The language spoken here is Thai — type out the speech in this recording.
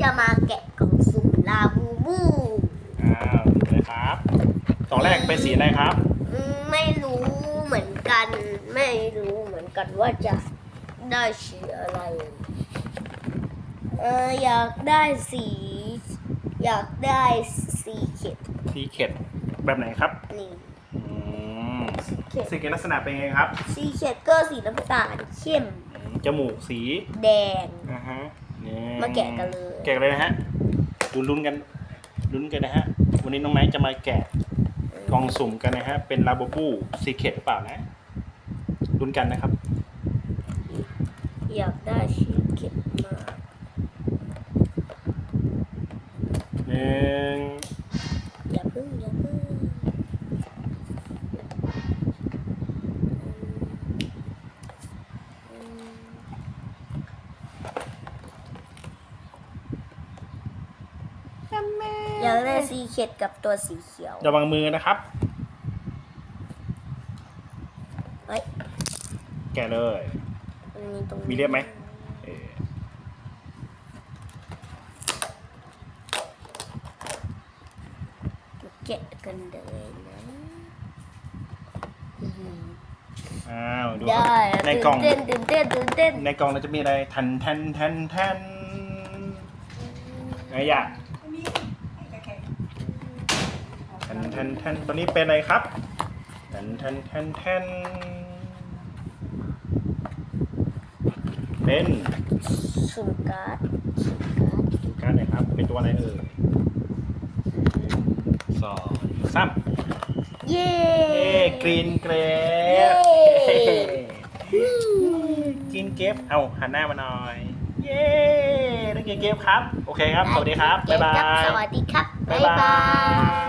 จะมาแกะกล่องสุ่มลาบูบู อ้าวดูเลยครับกล่องแรกเป็นสีอะไรครับ อืมไม่รู้เหมือนกัน ไม่รู้เหมือนกันว่าจะได้สีอะไร เอออยากได้สี อยากได้สีเข็ดสีเข็ดแบบไหนครับนี่อืมสีเข็ดสีเข็ดลักษณะเป็นไงครับสีเข็ดก็สีน้ำตาลเข้มอืมจมูกสีแดง อ่าฮะ นี่มาแกะกันเลย แกะกันเลยนะฮะลุ้นลุ้นๆกันลุ้นกันนะฮะ วันนี้น้องไนท์จะมาแกะกล่องสุ่มกันนะฮะ เป็นลาบูบูสีเข็ดหรือเปล่านะลุ้นกันนะครับ อยากได้สีเข็ดมากหนึ่ อยากได้สีเข็ดกับตัวสีเขียว ระวังมือนะครับ เฮ้ยแกะเลย มันมีตรงนี้มีเรียบไหมเออแกะกันเลยนะอื้อหืออ้าวดูคได้รับในตื่กล่องนเต้นตื่นเต้นตื่นเต้นในกล่องเราจะมีอะไรทันทันทันทันไงอะ ทันทันทันตัวนี้เป็นอะไรครับแทันทันทันทันเป็นสุ่มการ์ดการดไหนครับ เป็นตัวอะไรเอ่ยสองสามเย้เย้กรีนเกรฟกรีนเกฟเอาหันหน้ามาหน่อย เย้ได้กรีนเกฟครับ โอเคครับ สวัสดีครับ บ๊ายบาย สวัสดีครับ บ๊ายบาย